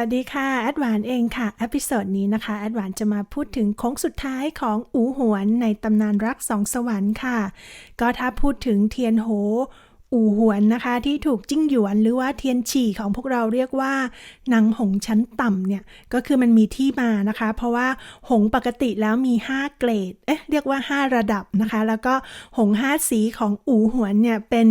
วัสดีค่ะแอดวานเองค่ะเอพิโซดนี้นะคะแอดวานจะมาพูดถึงโค้งสุดท้ายของอูหวนในตำนานรักสองสวรรค์ค่ะ ก็ถ้าพูดถึงเทียนโห อู่หวนนะคะ ที่ถูกจิ้งหยวนหรือว่าเทียนฉี่ของพวกเราเรียกว่านางหงชั้นต่ำเนี่ยก็คือมันมีที่มานะคะ เพราะว่าหงปกติแล้วมี 5 เกรดเอ๊ะเรียกว่า 5 ระดับนะคะ แล้วก็หงห้าสีของอู่หวนเนี่ยเป็น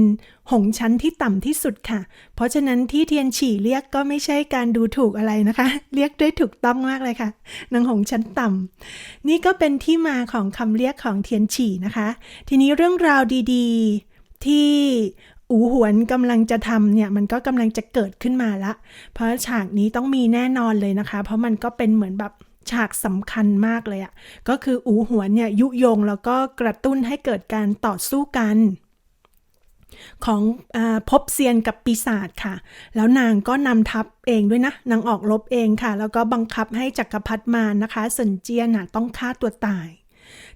หงชั้นที่ต่ำที่สุดค่ะ เพราะฉะนั้นที่เทียนฉี่เรียกก็ไม่ใช่การดูถูกอะไรนะคะ เรียกได้ถูกต้องมากเลยค่ะนางหงชั้นต่ำนี่ก็เป็นที่มาของคำเรียกของเทียนฉี่นะคะ ทีนี้เรื่องราวดีๆ ที่อูหวนกำลังจะทำเนี่ยมันก็กำลังจะเกิดขึ้นมาละ เพราะฉากนี้ต้องมีแน่นอนเลยนะคะ เพราะมันก็เป็นเหมือนแบบฉากสำคัญมากเลยอะ่ะ ก็คืออูหวนเนี่ยยุยงแล้วก็กระตุ้นให้เกิดการต่อสู้กัน ของอพบเซียนกับปีศาจค่ะ แล้วนางก็นำทัพเองด้วยนะ นางออกรบเองค่ะ แล้วก็บังคับให้จักรพรรดิมานะคะเซินเจียนน่ะต้องฆ่าตัวตาย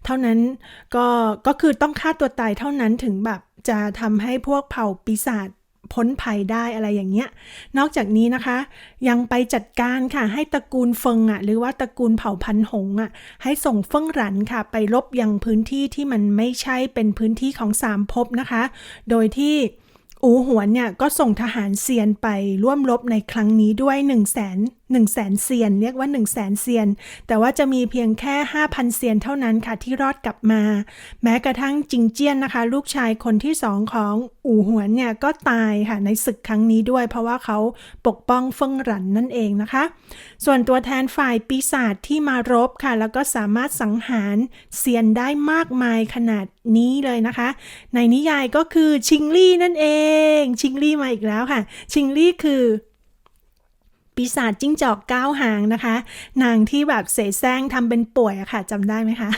เท่านั้นก็ก็คือต้องฆ่าตัวตายเท่านั้นถึงแบบจะทำให้พวกเผ่าปีศาจพ้นภัยได้อะไรอย่างเงี้ย นอกจากนี้นะคะ ยังไปจัดการค่ะให้ตระกูลเฟิงอะหรือว่าตระกูลเผ่าพันหงอะให้ส่งเฟิงหรันค่ะ ไปรบยังพื้นที่ที่มันไม่ใช่เป็นพื้นที่ของสามภพนะคะ โดยที่อูหวนเนี่ยก็ส่งทหารเซียนไปร่วมรบในครั้งนี้ด้วย 1 0 0 0 0แสน 1 0 0 0 0แสนเซียนเรียกว่า 1 0 0 0 0แสนเซียน แต่ว่าจะมีเพียงแค่ 5,000 เซียนเท่านั้นค่ะที่รอดกลับมา แม้กระทั่งจิงเจี้ยนนะคะ ลูกชายคนที่สองของอูหวนเนี่ยก็ตายค่ะในศึกครั้งนี้ด้วย เพราะว่าเขาปกป้องเฟิงหรันนั่นเองนะคะ ส่วนตัวแทนฝ่ายปีศาจที่มารบค่ะ แล้วก็สามารถสังหารเซียนได้มากมายขนาดนี้เลยนะคะ ในนิยายก็คือชิงลี่นั่นเอง ชิงลี่มาอีกแล้วค่ะ ชิงลี่คือ ปีศาจจิ้งจอกก้าวหางนะคะนางที่แบบเสแสร้งทำเป็นป่วยอะค่ะจำได้ไหมคะ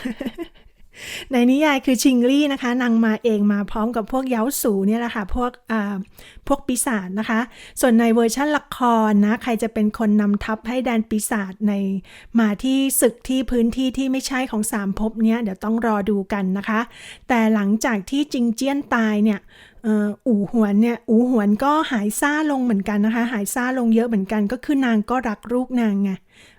ในนิยายคือชิงลี่นะคะนางมาเองมาพร้อมกับพวกเย้าสูเนี่ยแหละค่ะพวกพวกปีศาจนะคะ ส่วนในเวอร์ชั่นละครนะใครจะเป็นคนนำทัพให้แดนปีศาจในมาที่ศึกที่พื้นที่ที่ไม่ใช่ของสามภพเนี่ยเดี๋ยวต้องรอดูกันนะคะ แต่หลังจากที่จิงเจี้ยนตายเนี่ย อู่หวนเนี่ยอู่หวนก็หายซ่าลงเหมือนกันนะคะ หายซ่าลงเยอะเหมือนกันก็คือนางก็รักลูกนางไง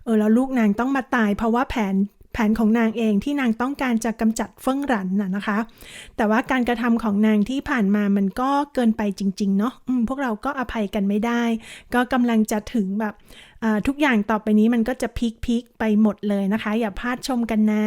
เออแล้วลูกนางต้องมาตายเพราะว่าแผนแผนของนางเองที่นางต้องการจะกำจัดเฟิ่งหรันน่ะนะคะ แต่ว่าการกระทำของนางที่ผ่านมามันก็เกินไปจริง ๆ เนาะพวกเราก็อภัยกันไม่ได้ ก็กำลังจะถึงแบบทุกอย่างต่อไปนี้มันก็จะพีคพีคไปหมดเลยนะคะ อย่าพลาดชมกันนะ